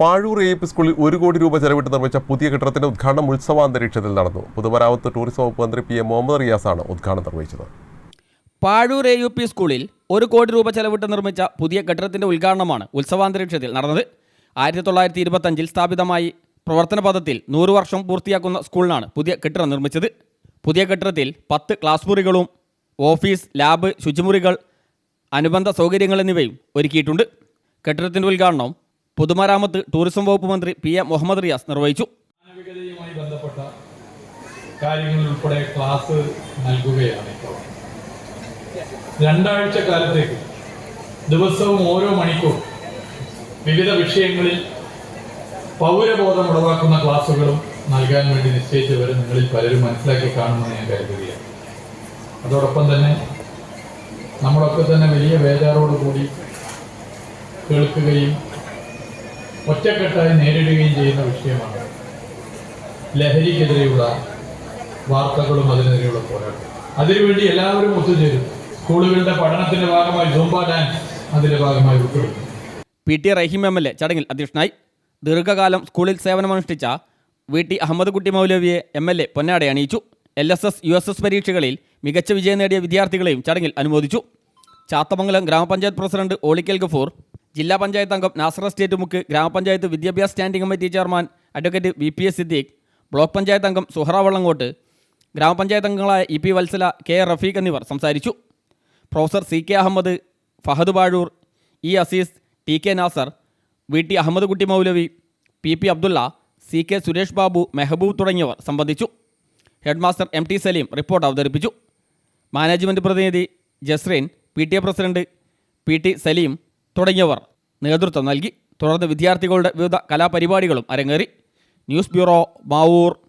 Pazhoor A P സ്കൂളിൽ ഒരു കോടി രൂപ ചെലവിട്ട് നിർമ്മിച്ച പുതിയ കെട്ടിടത്തിന്റെ ഉദ്ഘാടനം ഉത്സവാന്തരീക്ഷത്തിൽ നടന്നു. പൊതുമരാമത്ത് ടൂറിസം വകുപ്പ് മന്ത്രി പി എം മുഹമ്മദ് റിയാസാണ് ഉദ്ഘാടനം നിർവഹിച്ചത്. പാഴൂർ എ യു പി സ്കൂളിൽ ഒരു കോടി രൂപ ചെലവിട്ട് നിർമ്മിച്ച പുതിയ കെട്ടിടത്തിന്റെ ഉദ്ഘാടനമാണ് ഉത്സവാന്തരീക്ഷത്തിൽ നടന്നത്. ആയിരത്തി തൊള്ളായിരത്തി ഇരുപത്തഞ്ചിൽ സ്ഥാപിതമായി പ്രവർത്തന പദത്തിൽ നൂറ് വർഷം പൂർത്തിയാക്കുന്ന സ്കൂളിനാണ് പുതിയ കെട്ടിടം നിർമ്മിച്ചത്. പുതിയ കെട്ടിടത്തിൽ പത്ത് ക്ലാസ് മുറികളും ഓഫീസ് ലാബ് ശുചിമുറികൾ അനുബന്ധ സൗകര്യങ്ങൾ എന്നിവയും ഒരുക്കിയിട്ടുണ്ട്. കെട്ടിടത്തിന്റെ ഉദ്ഘാടനം പൊതുമരാമത്ത് ടൂറിസം വകുപ്പ് മന്ത്രി പി എം മുഹമ്മദ് റിയാസ് നിർവഹിച്ചു. ബന്ധപ്പെട്ട കാര്യങ്ങളിൽ ക്ലാസ് നൽകുകയാണ് രണ്ടാഴ്ച കാലത്തേക്ക് ദിവസവും ഓരോ മണിക്കൂർ വിവിധ വിഷയങ്ങളിൽ പൗരബോധം ഉളവാക്കുന്ന ക്ലാസ്സുകളും നൽകാൻ വേണ്ടി നിശ്ചയിച്ചവർ നിങ്ങളിൽ പലരും മനസ്സിലാക്കി കാണുമെന്ന് ഞാൻ കരുതുകയാണ്. അതോടൊപ്പം തന്നെ നമ്മളൊക്കെ തന്നെ വലിയ വേദാറോടുകൂടി കേൾക്കുകയും ഒറ്റക്കെട്ടായി നേരിടുകയും ചെയ്യുന്ന വിഷയമാണ്. ലഹരിക്കെതിരെയുള്ള വാർത്തകളും അതിനെതിരെയുള്ള പോരാട്ടം. അതിനുവേണ്ടി എല്ലാവരും ഒത്തുചേരും. സ്കൂളുകളുടെ പഠനത്തിന്റെ ഭാഗമായി സൂംബ ഡാൻസ് അതിന്റെ ഭാഗമായി ഉൾപ്പെടുന്നു. P T Rahim M L A ചടങ്ങിൽ അധ്യക്ഷനായി ദീർഘകാലം സ്കൂളിൽ സേവനമനുഷ്ഠിച്ച വി ടി അഹമ്മദ് കുട്ടി മൗലവിയെ എം എൽ എ പൊന്നാടെ അണിയിച്ചു. L S S U S S പരീക്ഷകളിൽ മികച്ച വിജയം നേടിയ വിദ്യാർത്ഥികളെയും ചടങ്ങിൽ അനുമോദിച്ചു. ചാത്തമംഗലം ഗ്രാമപഞ്ചായത്ത് പ്രസിഡന്റ് ഓളിക്കൽ ഗഫൂർ ജില്ലാ പഞ്ചായത്ത് അംഗം നാസർ എസ്റ്റേറ്റ് മുക്ക് ഗ്രാമപഞ്ചായത്ത് വിദ്യാഭ്യാസ standing committee chairman advocate V P S Siddique block panchayat അംഗം സുഹറ വള്ളങ്കോട്ട് ഗ്രാമപഞ്ചായത്ത് അംഗങ്ങളായ E P Valsala K Rafeeq എന്നിവർ സംസാരിച്ചു. Professor C K Ahammed Fahad Bazhoor E Azeez T K Nasar V T Ahammed Kutty Maulavi P P Abdulla C K Suresh Babu Mehaboob തുടങ്ങിയവർ സംബന്ധിച്ചു. Headmaster M T Saleem report അവതരിപ്പിച്ചു. Management പ്രതിനിധി Jasreen P T A president P T Saleem തുടങ്ങിയവർ നേതൃത്വം നൽകി. തുടർന്ന് വിദ്യാർത്ഥികളുടെ വിവിധ കലാപരിപാടികളും അരങ്ങേറി. News bureau Mavoor.